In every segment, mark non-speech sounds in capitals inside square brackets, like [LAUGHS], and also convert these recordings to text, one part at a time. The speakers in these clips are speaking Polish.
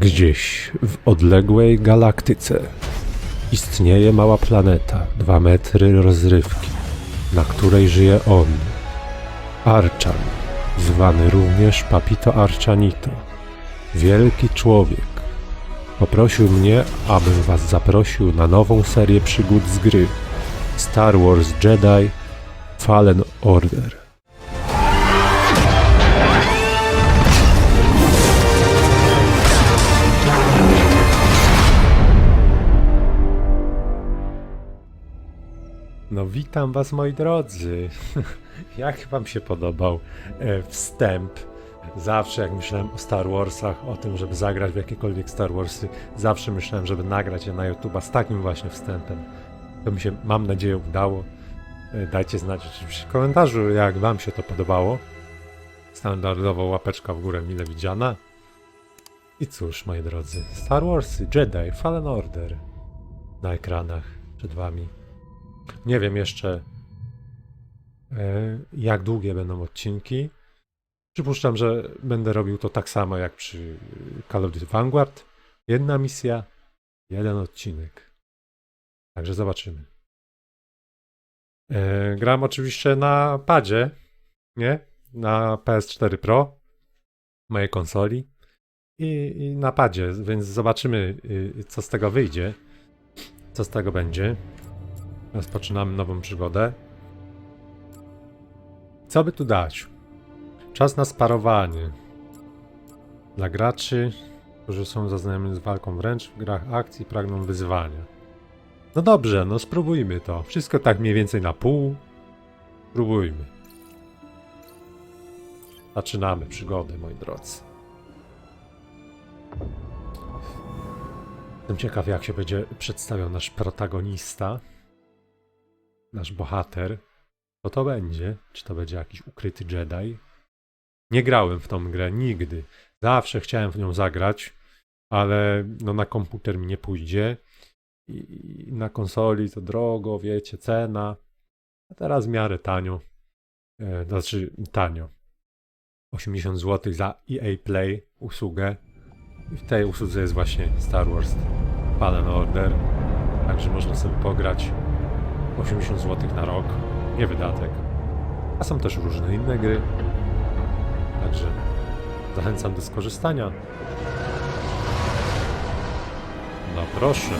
Gdzieś w odległej galaktyce istnieje mała planeta, dwa metry rozrywki, na której żyje on, Arczan, zwany również Papito Arczanito, wielki człowiek. Poprosił mnie, abym was zaprosił na nową serię przygód z gry Star Wars Jedi Fallen Order. No witam was moi drodzy. [LAUGHS] Jak wam się podobał e, wstęp? Zawsze jak myślałem o Star Warsach, o tym, żeby zagrać w jakiekolwiek Star Warsy, zawsze myślałem, żeby nagrać je na YouTube'a z takim właśnie wstępem. To mi się, mam nadzieję, udało. E, Dajcie znać oczywiście w komentarzu, jak wam się to podobało. Standardowo łapeczka w górę mile widziana. I cóż, moi drodzy, Star Warsy, Jedi, Fallen Order na ekranach przed wami. Nie wiem jeszcze, e, jak długie będą odcinki. Przypuszczam, że będę robił to tak samo jak przy Call of Duty Vanguard. Jedna misja, jeden odcinek. Także zobaczymy. E, Gram oczywiście na padzie, nie? Na PS4 Pro, mojej konsoli i, i na padzie, więc zobaczymy, y, co z tego wyjdzie, co z tego będzie. Rozpoczynamy nową przygodę. Co by tu dać? Czas na sparowanie. Dla graczy, którzy są zaznajomieni z walką wręcz w grach akcji pragną wyzwania. No dobrze, no spróbujmy to. Wszystko tak mniej więcej na pół. Spróbujmy. Zaczynamy przygodę, moi drodzy. Jestem ciekaw, jak się będzie przedstawiał nasz protagonista nasz bohater, co to będzie? Czy to będzie jakiś ukryty Jedi? Nie grałem w tą grę nigdy. Zawsze chciałem w nią zagrać, ale no na komputer mi nie pójdzie. I na konsoli to drogo, wiecie, cena. A teraz w miarę tanio. E, znaczy tanio. 80 zł za EA Play usługę. I w tej usłudze jest właśnie Star Wars Fallen Order. Także można sobie pograć. 80 zł na rok, nie wydatek. A są też różne inne gry. Także zachęcam do skorzystania. No proszę.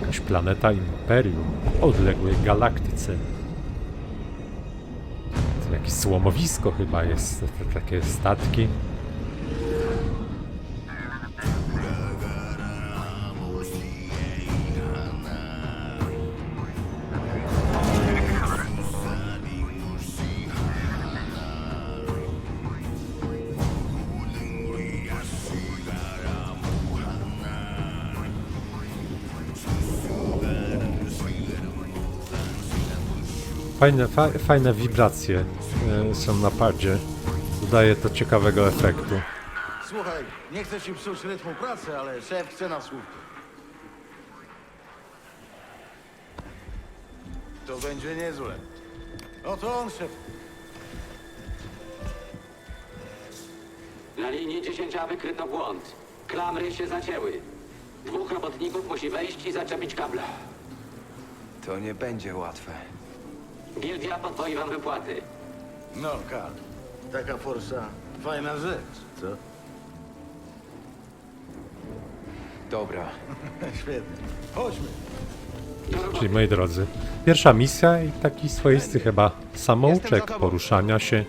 Jakaś planeta Imperium w odległej galaktyce. To jakieś słomowisko chyba jest, takie statki. Fajne, fa, fajne wibracje e, są na padzie. Dodaje to ciekawego efektu. Słuchaj, nie chcę ci psuć rytmu pracy, ale szef chce na słówko. To będzie niezłe. Oto on, szef. Na linii 10 wykryto błąd. Klamry się zacięły. Dwóch robotników musi wejść i zaczepić kable. To nie będzie łatwe. Gildia podwoi wam wypłaty. No, Karl. Taka forsa, fajna rzecz, co? Dobra. [LAUGHS] Świetnie. Chodźmy. Czyli moi drodzy, pierwsza misja i taki swoisty chyba samouczek poruszania się.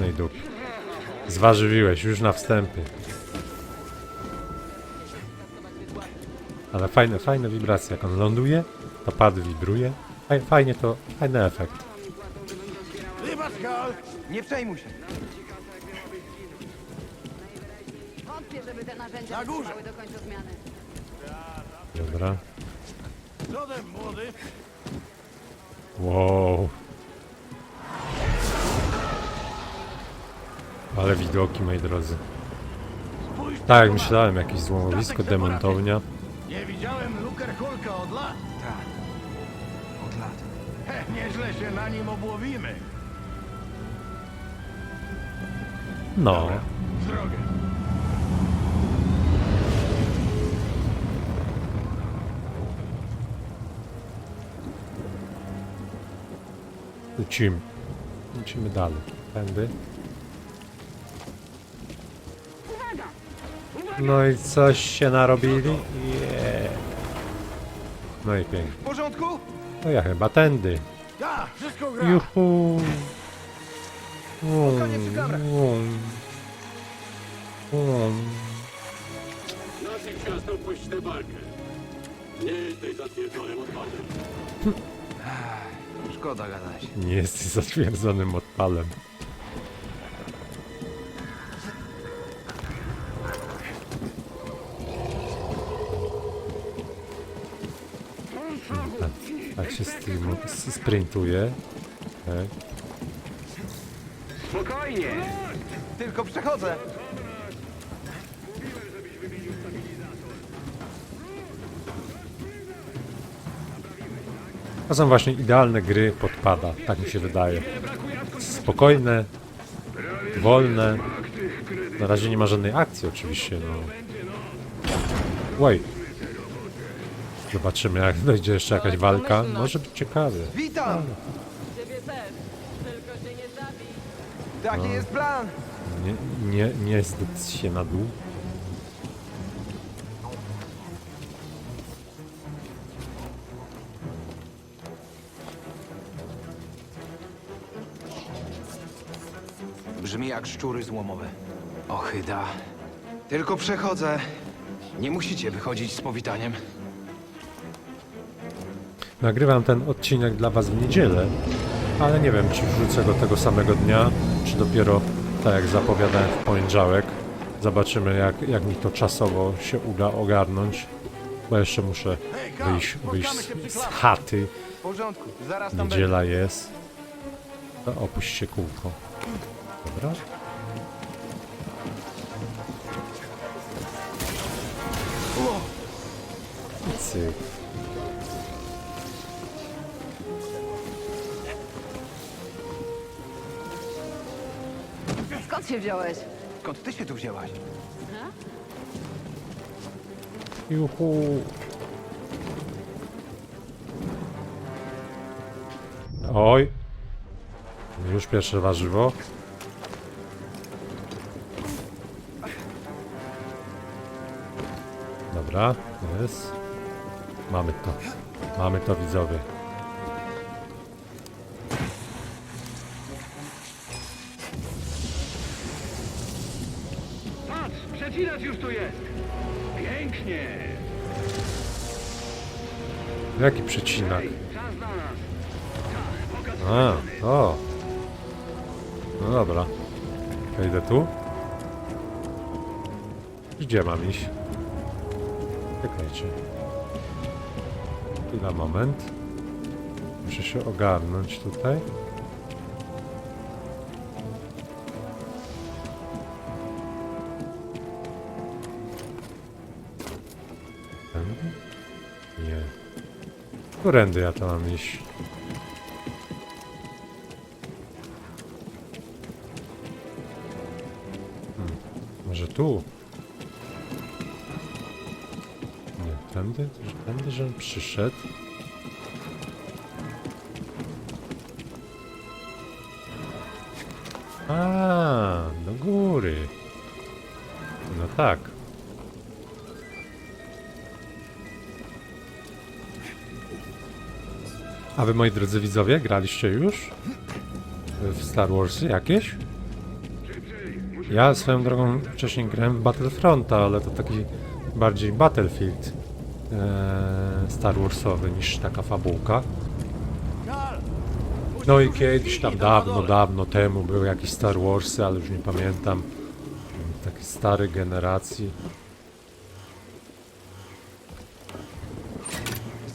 No i dup. Zważywiłeś już na wstępie. Ale fajne, fajne wibracje. Jak on ląduje, to pad wibruje. Faj- Fajnie to, fajny efekt. Wybacz. Nie przejmuj się. Wątpię, żeby te narzędzia Na górze. wytrzymały do końca zmiany. Dobra. Lodem, młody. Wow. Ale widoki, moi drodzy. Spójrz Tak, jak myślałem, jakieś złomowisko, demontownia. Widziałem Luker Hulka od lat. Tak. Od lat. He, nieźle się na nim obłowimy. No, W drogę. lecimy. Lecimy dalej. Tędy. No i coś się narobili? Yeah. No i pięknie. W porządku? No ja chyba tędy. Ja, wszystko gra. Juhu. Spokojnie przy klamrach. Um. Um. Natychmiast opuść tę walkę. Nie jesteś zatwierdzonym odpadem. Szkoda gadać. Nie jesteś zatwierdzonym odpalem. Sprintuje. Tak. Spokojnie! Tylko przechodzę. To są właśnie idealne gry podpada, tak mi się wydaje. Spokojne, wolne. Na razie nie ma żadnej akcji oczywiście, no. Oj. Zobaczymy jak dojdzie jeszcze jakaś walka. Może być ciekawie. Witam! Ciebie też. Tylko się nie zabij. Taki jest plan. Nie, nie, nie się na dół. Brzmi jak szczury złomowe. Ochyda. Tylko przechodzę. Nie musicie wychodzić z powitaniem. Nagrywam ten odcinek dla Was w niedzielę, ale nie wiem, czy wrzucę go tego samego dnia, czy dopiero tak jak zapowiadałem w poniedziałek. Zobaczymy, jak, jak mi to czasowo się uda ogarnąć, bo jeszcze muszę wyjść, wyjść z, z chaty. Niedziela jest. To opuśćcie kółko. Dobra. Cyk. Skąd się wziąłeś? Skąd ty się tu wzięłaś? Juhu. Oj. Już pierwsze warzywo. Dobra, jest. Mamy to. Mamy to widzowie. Pięknie. Jaki przecinak? Czas na nas. A, o. No dobra. Wejdę tu. Gdzie mam iść? Czekajcie. Chwila, moment. Muszę się ogarnąć tutaj. Nie. Którędy ja to mam iść? Może tu? Nie, tędy? Tędy, żebym przyszedł. A, do góry. No tak. A wy, moi drodzy widzowie, graliście już w Star Warsy jakieś? Ja swoją drogą wcześniej grałem w Battlefronta, ale to taki bardziej Battlefield e, Star Warsowy niż taka fabułka. No i kiedyś tam dawno, dawno temu były jakieś Star Warsy, ale już nie pamiętam. Takie starej generacji.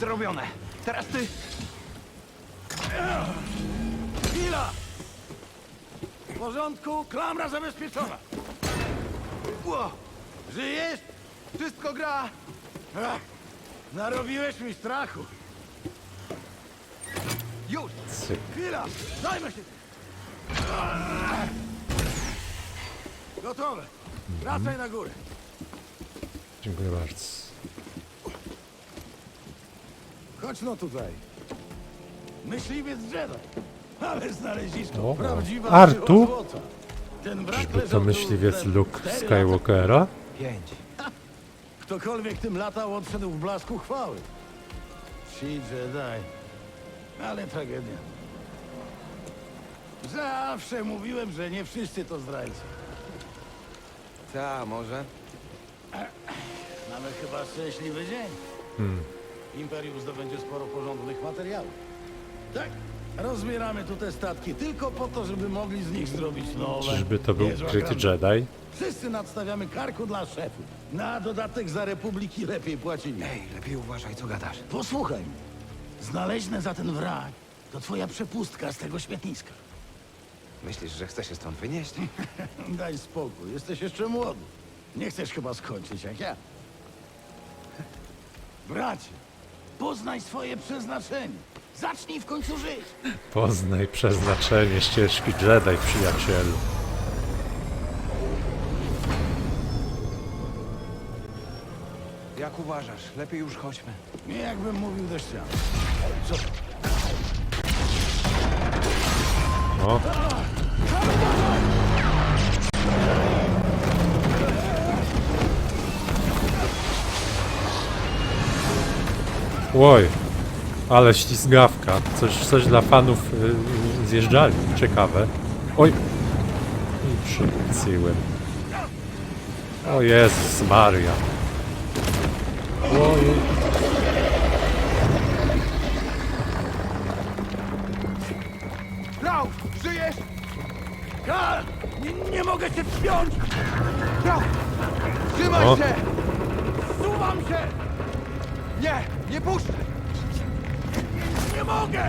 Zrobione. Teraz ty. Chwila! W porządku, klamra zabezpieczona. Ło, Żyjesz? wszystko gra. Ach, narobiłeś mi strachu. Już! Cyk. Chwila! Zajmę się! Gotowe! Wracaj na górę! Dziękuję bardzo. Chodź no tutaj. Myśliwiec Jedi. Ale znalezisko. O, Prawdziwa Artu? żyła złota. Ten Czyżby to leżał tu myśliwiec Luke cztery lata Skywalkera? Pięć. Ktokolwiek tym latał, odszedł w blasku chwały. Ci Jedi. Ale tragedia. Zawsze mówiłem, że nie wszyscy to zdrajcy. Ta, może? Mamy chyba szczęśliwy dzień. Imperium zdobędzie sporo porządnych materiałów. Tak, rozbieramy tu te statki tylko po to, żeby mogli z nich zrobić nowe. Czyżby to był Niezła ukryty granda. Jedi? Wszyscy nadstawiamy karku dla szefów. Na dodatek za Republiki lepiej płacili. Ej, lepiej uważaj, co gadasz. Posłuchaj mnie. Znaleźne za ten wrak to twoja przepustka z tego śmietniska. Myślisz, że chcę się stąd wynieść? [LAUGHS] Daj spokój, jesteś jeszcze młody. Nie chcesz chyba skończyć jak ja. Bracie, poznaj swoje przeznaczenie. Zacznij w końcu żyć. Poznaj przeznaczenie ścieżki Jedi, przyjacielu. Jak uważasz? Lepiej już chodźmy. Nie jakbym mówił do ściany. Co? O. Oj, ale ślizgawka. Coś, coś dla fanów y, zjeżdżali. Ciekawe. Oj. I przycyłem. O Jezus Maria. Ojej. Ralph, żyjesz? Kal! Nie, nie mogę się wspiąć! Ralph! Trzymaj O. się! Suwam się! Nie, nie puszczaj! Mogę!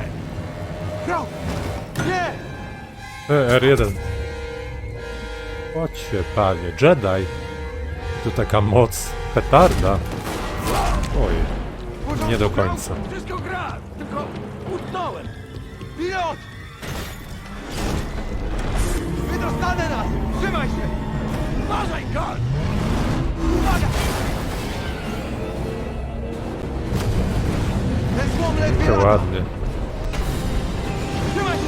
Ralph! Nie! E, R1. Chodźcie, panie. Jedi. Tu taka moc. Petarda. Oj, nie do końca. Wszystko gra! Tylko utknąłem! Pilot! Wydostanę nas! Trzymaj się! Uważaj, Kal! Uwaga! Ten złom ledwie To lata! ładnie. Trzymaj się!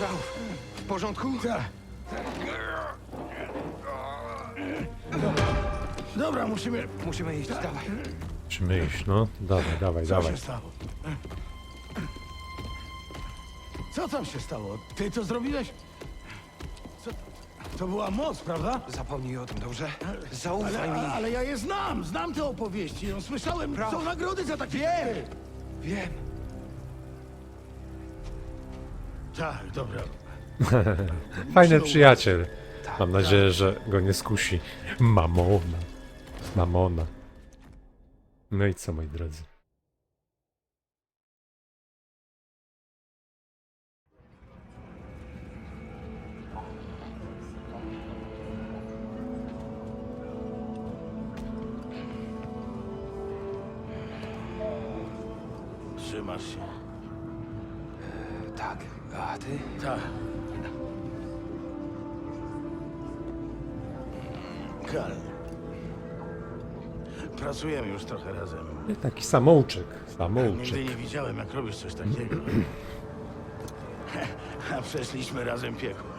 Ralph, w porządku? Tak. Dobra, musimy... Musimy iść, dawaj. Musimy iść, no. Dawaj, dawaj, Co dawaj. się stało? Co tam się stało? Ty to zrobiłeś? To była moc, prawda? Zapomnij o tym, dobrze? Zaufaj Ale, mi. ale ja je znam, znam te opowieści. No, słyszałem, Brawo. są nagrody za takie... Wiem. Wiem. Tak, dobra. [LAUGHS] Fajny przyjaciel. Mam nadzieję, że go nie skusi. Mamona. Mamona. No i co, moi drodzy? Trzymasz się. Tak, a ty? Tak. Kal. Pracujemy już trochę razem. Taki samouczek. Samouczek. Nigdy nie widziałem, jak robisz coś takiego. A przeszliśmy razem piekło.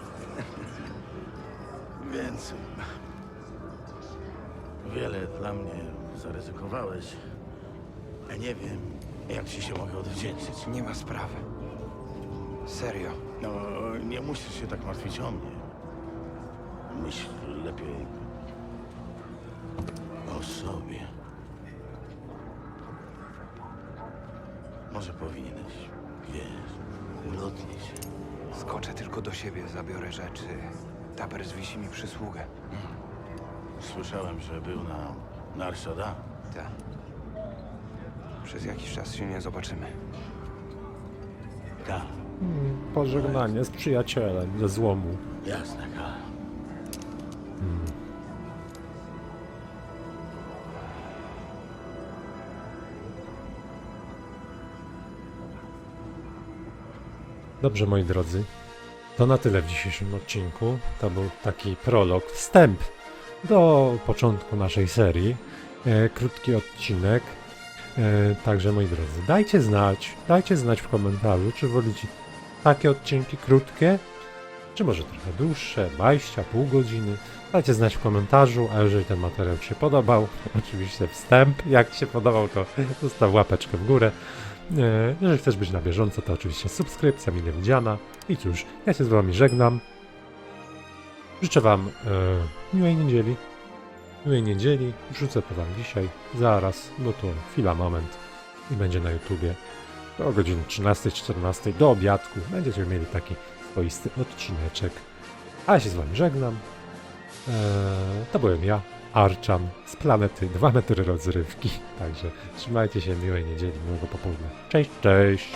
Więc... Wiele dla mnie zaryzykowałeś. Ja nie wiem, jak ci się mogę odwdzięczyć. Nie ma sprawy. Serio. No, nie musisz się tak martwić o mnie. Myśl lepiej o sobie. Może powinieneś, wiesz, ulotnić się. Skoczę tylko do siebie, zabiorę rzeczy. Taber zwisi mi przysługę. Słyszałem, że był na Narshada. Tak. Przez jakiś czas się nie zobaczymy. Tak, Pożegnanie z przyjacielem ze złomu. jasne, Kal. Dobrze, moi drodzy. To na tyle w dzisiejszym odcinku. To był taki prolog, wstęp do początku naszej serii. E, krótki odcinek. E, także, moi drodzy, dajcie znać, dajcie znać w komentarzu, czy wolicie takie odcinki krótkie, czy może trochę dłuższe, 20, pół godziny. Dajcie znać w komentarzu, a jeżeli ten materiał Ci się podobał, [LAUGHS] oczywiście wstęp, jak się podobał, to zostaw łapeczkę w górę. E, Jeżeli chcesz być na bieżąco, to oczywiście subskrypcja mile widziana. I cóż, ja się z Wami żegnam. Życzę Wam e, miłej niedzieli. Miłej niedzieli. Wrzucę to Wam dzisiaj, zaraz, no to chwila, moment. I będzie na YouTubie. Do godziny 13-14, do obiadku. Będziecie mieli taki swoisty odcineczek. A ja się z Wami żegnam. E, to byłem ja, Arczan z planety 2 metry rozrywki. Także trzymajcie się, miłej niedzieli, miłego popołudnia. Cześć, cześć!